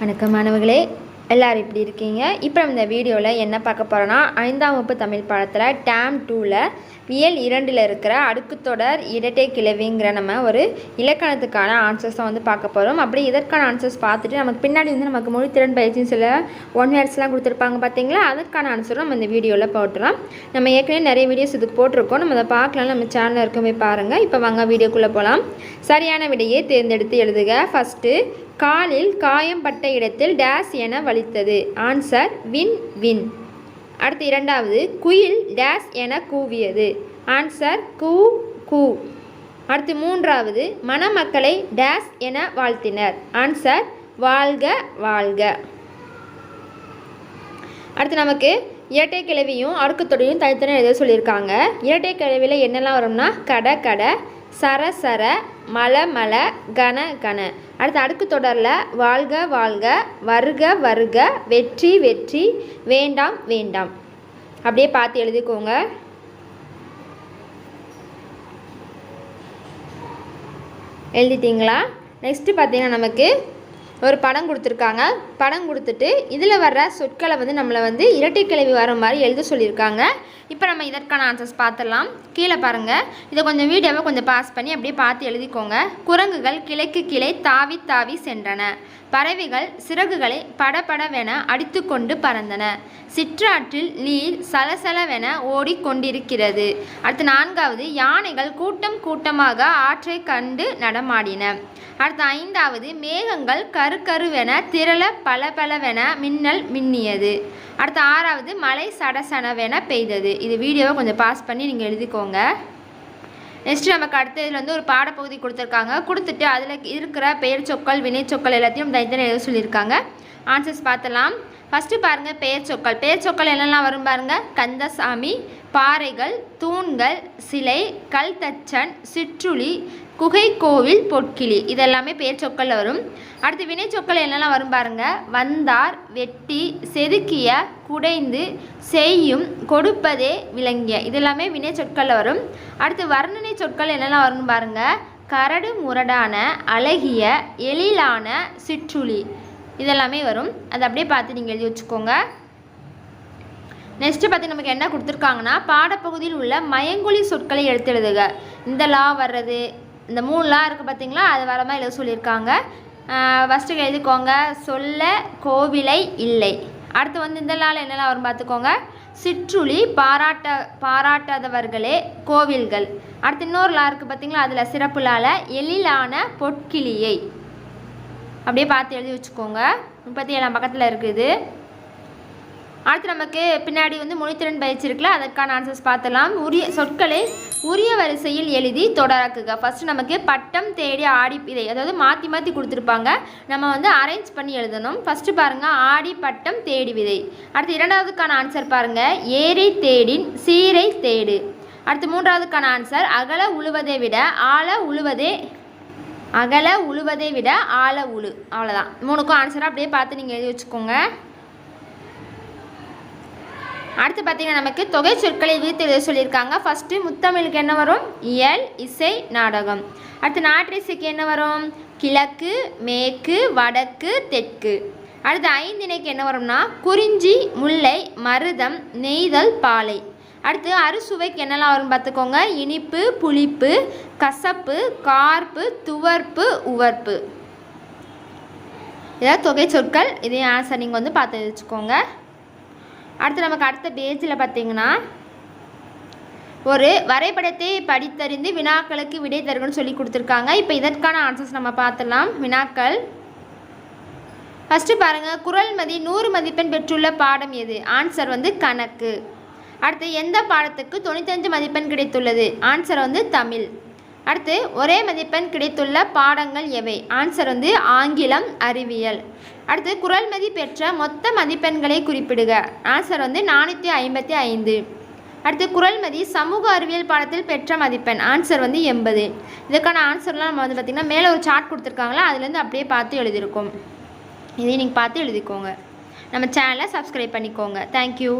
வணக்கம் மாணவர்களே எல்லோரும் இப்படி இருக்கீங்க? இப்போ இந்த வீடியோவில் என்ன பார்க்க போகிறோன்னா ஐந்தாம் வகுப்பு தமிழ் பாடத்தில் டேம் டூவில் இயல் இரண்டில் இருக்கிற அடுக்குத்தொடர் இடட்டே கிளவிங்கிற நம்ம ஒரு இலக்கணத்துக்கான ஆன்சர்ஸ் தான் வந்து பார்க்க போகிறோம் அப்படி இதற்கான ஆன்சர்ஸ் பார்த்துட்டு நமக்கு பின்னாடி வந்து நமக்கு மொழித்திறன் பயிற்சின்னு சில ஒன் வேர்ட்ஸ்லாம் கொடுத்துருப்பாங்க பார்த்தீங்களா அதற்கான ஆன்சரும் நம்ம இந்த வீடியோவில் போட்டுடலாம் நம்ம ஏற்கனவே நிறைய வீடியோஸ் இதுக்கு போட்டிருக்கோம். நம்ம அதை பார்க்கலாம் நம்ம சேனலில் இருக்கவே பாருங்கள் இப்போ வாங்க வீடியோக்குள்ளே போகலாம் சரியான விடையை தேர்ந்தெடுத்து எழுதுக. ஃபஸ்ட்டு காலில் காயம் பட்ட இடத்தில் டேஸ் என வலித்தது. ஆன்சர் வின் வின். அடுத்து இரண்டாவது குயில் டேஸ் என கூவியது. ஆன்சர் கூ கூ. அடுத்து மூன்றாவது மணமக்களை டேஸ் என வாழ்த்தினர். ஆன்சர் வாழ்க வாழ்க. அடுத்து நமக்கு இரட்டை கிழவியும் அடுக்குத்தொடையும் தனித்தனியாக எழுத சொல்லியிருக்காங்க. இரட்டை கிழவியில் என்னெல்லாம் வரும்னா கட கடை சர சர மல மலை கன கன. அடுத்து அடுக்கு தொடரில் வாழ்க வாழ்க வருக வருக வெற்றி வெற்றி வேண்டாம் வேண்டாம். அப்படியே பார்த்து எழுதிக்கோங்க. எழுதிட்டிங்களா? நெக்ஸ்ட்டு பார்த்தீங்கன்னா நமக்கு ஒரு படம் கொடுத்துருக்காங்க. படம் கொடுத்துட்டு இதில் வர்ற சொற்களை வந்து நம்மளை வந்து இரட்டை கிளவி வர மாதிரி எழுத சொல்லியிருக்காங்க. இப்போ நம்ம இதற்கான ஆன்சர்ஸ் பார்த்துடலாம். கீழே பாருங்கள் இதை கொஞ்சம் வீடியோவை கொஞ்சம் பாஸ் பண்ணி அப்படியே பார்த்து எழுதிக்கோங்க. குரங்குகள் கிளைக்கு கிளை தாவி தாவி சென்றன. பறவைகள் சிறகுகளை படபடவென அடித்துக்கொண்டு பறந்தன. சிற்றாற்றில் நீர் சலசலவென ஓடிக்கொண்டிருக்கிறது. அடுத்து நான்காவது யானைகள் கூட்டம் கூட்டமாக ஆற்றை கண்டு நடமாடின. அடுத்து ஐந்தாவது மேகங்கள் கருக்கருவென திரள பளபளவென மின்னல் மின்னியது. அடுத்து ஆறாவது மழை சடசனவென பெய்தது. இது வீடியோவை கொஞ்சம் பாஸ் பண்ணி நீங்கள் எழுதிக்கோங்க. நெக்ஸ்ட்டு நமக்கு அடுத்த இதில் வந்து ஒரு பாடப்பகுதி கொடுத்துருக்காங்க. கொடுத்துட்டு அதில் இருக்கிற பெயர் சொற்கள் வினை சொற்கள் எல்லாத்தையும் தனித்தனி எழுத சொல்லியிருக்காங்க. ஆன்சர்ஸ் பார்த்தலாம். ஃபஸ்ட்டு பாருங்கள் பெயர் சொற்கள். பெயர் சொற்கள் என்னெல்லாம் வரும் பாருங்கள் கந்தசாமி பாறைகள் தூண்கள் சிலை கல்தச்சன் சிற்றுளி குகை கோவில் பொற்கிளி. இதெல்லாமே பெயர் சொற்களில் வரும். அடுத்து வினை சொற்கள் என்னெல்லாம் வரும் பாருங்கள் வந்தார் வெட்டி செதுக்கிய குடைந்து செய்யும் கொடுப்பதே விளங்கிய. இதெல்லாமே வினை சொற்களில் வரும். அடுத்து வர்ணனை சொற்கள் என்னெல்லாம் வரும் பாருங்க. கரடு முரடான அழகிய எழிலான சிற்றுளி. இதெல்லாமே வரும். அதை அப்படியே பார்த்து நீங்கள் எழுதி வச்சுக்கோங்க. நெக்ஸ்ட்டு பார்த்து நமக்கு என்ன கொடுத்துருக்காங்கன்னா பாடப்பகுதியில் உள்ள மயங்கொழி சொற்களை எடுத்து எழுதுக. இந்த லா வர்றது இந்த மூணு லா இருக்குது பார்த்தீங்களா அது வர மாதிரி எழுத சொல்லியிருக்காங்க. ஃபஸ்ட்டு எழுதிக்கோங்க. சொல்ல கோவிலை இல்லை. அடுத்து வந்து இந்த லாவில் என்னெல்லாம் வரும் பார்த்துக்கோங்க சிற்றுளி பாராட்ட பாராட்டாதவர்களே கோவில்கள். அடுத்து இன்னொரு லா இருக்குது பார்த்தீங்களா அதில் சிறப்பு லால எழிலான பொற்கிளியை. அப்படியே பார்த்து எழுதி வச்சுக்கோங்க. முப்பத்தி ஏழாம் பக்கத்தில் இருக்குது. அடுத்து நமக்கு பின்னாடி வந்து மொழித்திறன் பயிற்சி இருக்குல்ல அதற்கான ஆன்சர்ஸ் பார்த்தலாம் உரிய சொற்களை உரிய வரிசையில் எழுதி தொடராக்குக. ஃபஸ்ட்டு நமக்கு பட்டம் தேடி ஆடி இதை அதாவது மாற்றி மாற்றி கொடுத்துருப்பாங்க. நம்ம வந்து அரேஞ்ச் பண்ணி எழுதணும். ஃபஸ்ட்டு பாருங்கள் ஆடி பட்டம் தேடி விதை. அடுத்து இரண்டாவதுக்கான ஆன்சர் பாருங்கள் ஏரை தேடின் சீரை தேடு. அடுத்து மூன்றாவதுக்கான ஆன்சர் அகல உழுவதை விட ஆழ உழுவதே அகல உழுவதை விட ஆழ உழு. அவ்வளோதான் மூணுக்கும் ஆன்சராக அப்படியே பார்த்து நீங்கள் எழுதி வச்சுக்கோங்க. அடுத்து பார்த்தீங்கன்னா நமக்கு தொகை சொற்களை விரித்து எழுத சொல்லியிருக்காங்க. ஃபஸ்ட்டு முத்தமிழுக்கு என்ன வரும்? இயல் இசை நாடகம். அடுத்து நாட்டிசைக்கு என்ன வரும்? கிழக்கு மேற்கு வடக்கு தெற்கு. அடுத்து ஐந்திணைக்கு என்ன வரும்னா? குறிஞ்சி முல்லை மருதம் நெய்தல் பாலை. அடுத்து அறுசுவைக்கு என்னெல்லாம் வரும் பார்த்துக்கோங்க. இனிப்பு புளிப்பு கசப்பு கார்ப்பு துவர்ப்பு உவர்ப்பு. இதான் தொகை சொற்கள். இதையும் ஆன்சர் நீங்கள் வந்து பார்த்து வச்சுக்கோங்க. அடுத்து நமக்கு அடுத்த பேஜில் பார்த்தீங்கன்னா ஒரு வரைபடத்தை படித்தறிந்து வினாக்களுக்கு விடை தருகன்னு சொல்லி கொடுத்துருக்காங்க. இப்போ இதற்கான ஆன்சர்ஸ் நம்ம பார்த்துடலாம். வினாக்கள். ஃபஸ்ட்டு பாருங்கள் குரல் மதி நூறு மதிப்பெண் பெற்றுள்ள பாடம் எது? ஆன்சர் வந்து கணக்கு. அடுத்து எந்த பாடத்துக்கு தொண்ணூத்தஞ்சு மதிப்பெண் கிடைத்துள்ளது? ஆன்சர் வந்து தமிழ். அடுத்து ஒரே மதிப்பெண் கிடைத்துள்ள பாடங்கள் எவை? ஆன்சர் வந்து ஆங்கிலம் அறிவியல். அடுத்து குரல் மதி பெற்ற மொத்த மதிப்பெண்களை குறிப்பிடுக. ஆன்சர் வந்து நானூற்றி ஐம்பத்தி ஐந்து. அடுத்து குரல்மதி சமூக அறிவியல் பாடத்தில் பெற்ற மதிப்பெண். ஆன்சர் வந்து எண்பது. இதுக்கான ஆன்சர்லாம் நம்ம வந்து பார்த்திங்கன்னா மேலே ஒரு சார்ட் கொடுத்துருக்காங்களா அதுலேருந்து அப்படியே பார்த்து எழுதியிருக்கோம் இதையும் நீங்கள் பார்த்து எழுதிக்கோங்க. நம்ம சேனலை சப்ஸ்கிரைப் பண்ணிக்கோங்க. தேங்க்யூ